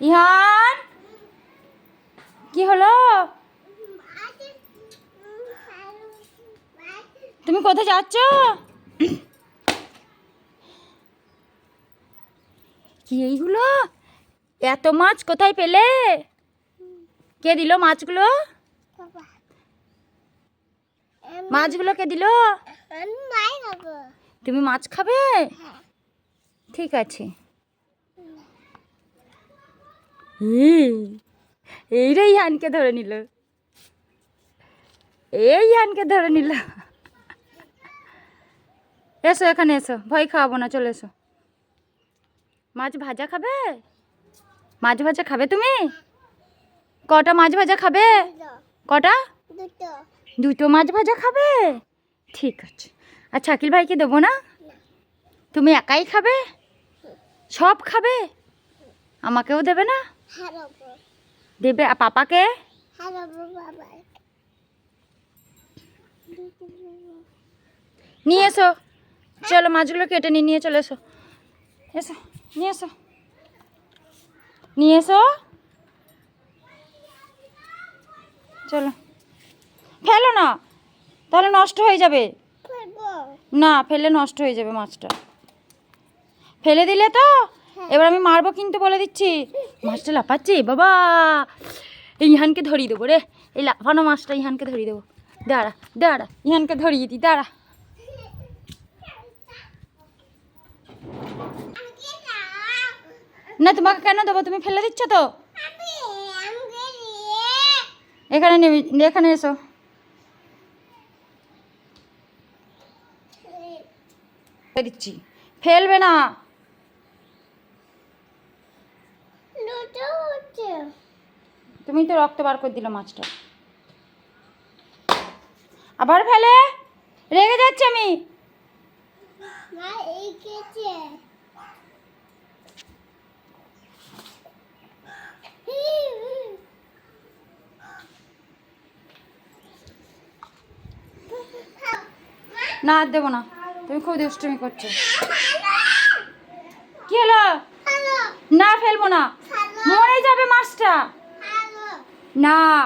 ইহান? কি হলো? তুমি কোথায় যাচ্ছ? কি এইগুলো? এত মাছ কোথায় পেলে? কে দিল মাছগুলো? মাছগুলো কে দিল? তুমি মাছ খাবে? ঠিক আছে। এই, এইটা ইহানকে ধরে নিল। এই ইহানকে ধরে নিল। এসো এখানে এসো ভয় খাওয়াবো না চলে এসো। মাছ ভাজা খাবে? মাছ ভাজা খাবে তুমি? কটা মাছ ভাজা খাবে? কটা? দুটো। মাছ ভাজা খাবে? ঠিক আছে। আচ্ছা আকিল ভাইকে দেবো না। তুমি একাই খাবে? সব খাবে? আমাকেও দেবে না? দেবে পাপাকে নিয়ে এসো। চলো মাছগুলো কেটে নিয়ে নিয়ে চলে এসো। এসো নিয়ে এসো। নিয়ে এসো। চলো। ফেলো না। তাহলে নষ্ট হয়ে যাবে। না ফেলে নষ্ট হয়ে যাবে মাছটা। ফেলে দিলে তো? এবার আমি মারবো কিন্তু বলে দিচ্ছি। মাছটা লাফাচ্ছে, বাবা। এই ইহানকে ধরিয়ে দেবো রে। এই লাফানো মাছটা ইহানকে ধরিয়ে দেবো। দাঁড়া দাঁড়া, ইহানকে ধরিয়ে দিই, দাঁড়া। না, তোমাকে কেন দেবো? তুমি ফেলে দিচ্ছ তো? এখানে নেবে, এখানে এসো। দিচ্ছি। ফেলবে না। তুমি তো রক্ত বার করে দিল মাছটা। আবার ফেলে? রেগে যাচ্ছে আমি। না আর দেবো না। তুমি খুব দুষ্টুমি করছ। কি হলো? না ফেলব না। মরে যাবে মাছটা। না